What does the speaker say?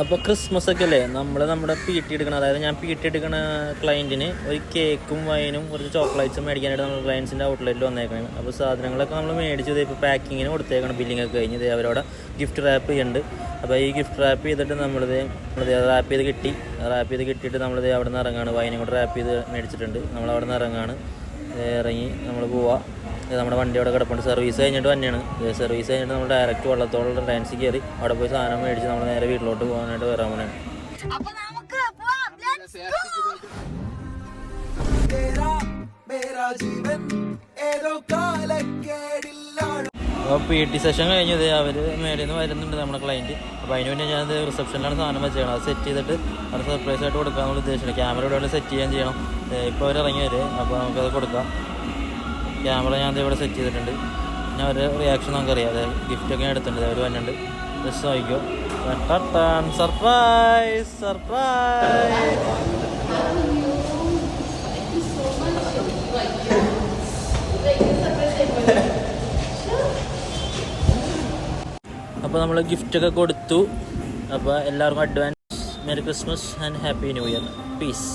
അപ്പോൾ ക്രിസ്മസ് ഒക്കെ അല്ലേ നമ്മൾ നമ്മുടെ പി ടി എടുക്കണം അതായത് ഞാൻ പി ടി എടുക്കണ ക്ലയന്റിന് ഒരു കേക്കും വൈനും കുറച്ച് ചോക്ലേറ്റ്സും മേടിക്കാനായിട്ട് നമ്മൾ ക്ലയൻസിന്റെ ഔട്ട്ലെറ്റിൽ വന്നേക്കണം. അപ്പോൾ സാധനങ്ങളൊക്കെ നമ്മൾ മേടിച്ചത് ഇപ്പോൾ പാക്കിങ്ങിന് കൊടുത്തേക്കണം ബില്ലിംഗ് ഒക്കെ കഴിഞ്ഞ് അവരോട് ഗിഫ്റ്റ് റാപ്പ് ചെയ്യുന്നുണ്ട് അപ്പോൾ ഈ ഗിഫ്റ്റ് റാപ്പ് ചെയ്തിട്ട് നമ്മളിത് നമ്മളിത് റാപ്പ് ചെയ്ത് കിട്ടി. റാപ്പ് ചെയ്ത് കിട്ടിയിട്ട് നമ്മളിത് അവിടെ നിന്ന് ഇറങ്ങാണ്. വൈനും കൂടെ റാപ്പ് ചെയ്ത് മേടിച്ചിട്ടുണ്ട്. നമ്മൾ അവിടെ നിന്ന് ഇറങ്ങാണ് ഇറങ്ങി നമ്മൾ പോവാം. നമ്മുടെ വണ്ടി അവിടെ കിടപ്പുണ്ട്. സർവീസ് കഴിഞ്ഞിട്ട് തന്നെയാണ് സർവീസ് കഴിഞ്ഞിട്ട് നമ്മൾ ഡയറക്റ്റ് വള്ളത്തോളം ടാൻസി കയറി. അവിടെ പോയി സാധനം മേടിച്ച് നമ്മൾ നേരെ വീട്ടിലോട്ട് പോകാനായിട്ട് വരാൻ പോണേ അപ്പോൾ പി ടി സെഷൻ കഴിഞ്ഞത് അവർ മേളിൽ നിന്ന് വരുന്നുണ്ട് നമ്മുടെ ക്ലയന്റ് അപ്പോൾ അതിന് വേണ്ടി ഞാനത് റിസപ്ഷനിലാണ് സാധനം വെച്ചേക്കണം അത് സെറ്റ് ചെയ്തിട്ട് അവർ സർപ്രൈസ് ആയിട്ട് കൊടുക്കാമെന്നുള്ള ഉദ്ദേശിച്ചത് ക്യാമറ ഇവിടെ സെറ്റ് ചെയ്യാൻ ചെയ്യണം. ഇപ്പോൾ അവർ ഇറങ്ങി വരും അപ്പോൾ നമുക്കത് കൊടുക്കാം. ക്യാമറ ഞാൻ ഇവിടെ സെറ്റ് ചെയ്തിട്ടുണ്ട്. ഞാൻ ഒരു റിയാക്ഷൻ നമുക്കറിയാം. അതായത് ഗിഫ്റ്റ് ഒക്കെ എടുത്തിട്ടുണ്ട്. അവർ വന്നിട്ടുണ്ട്. ജസ്റ്റ് നോക്കിക്കോ സർപ്രൈസ് സർപ്രൈസ് അപ്പോൾ നമ്മൾ ഗിഫ്റ്റൊക്കെ കൊടുത്തു. അപ്പോൾ എല്ലാവർക്കും advance merry Christmas and happy new year peace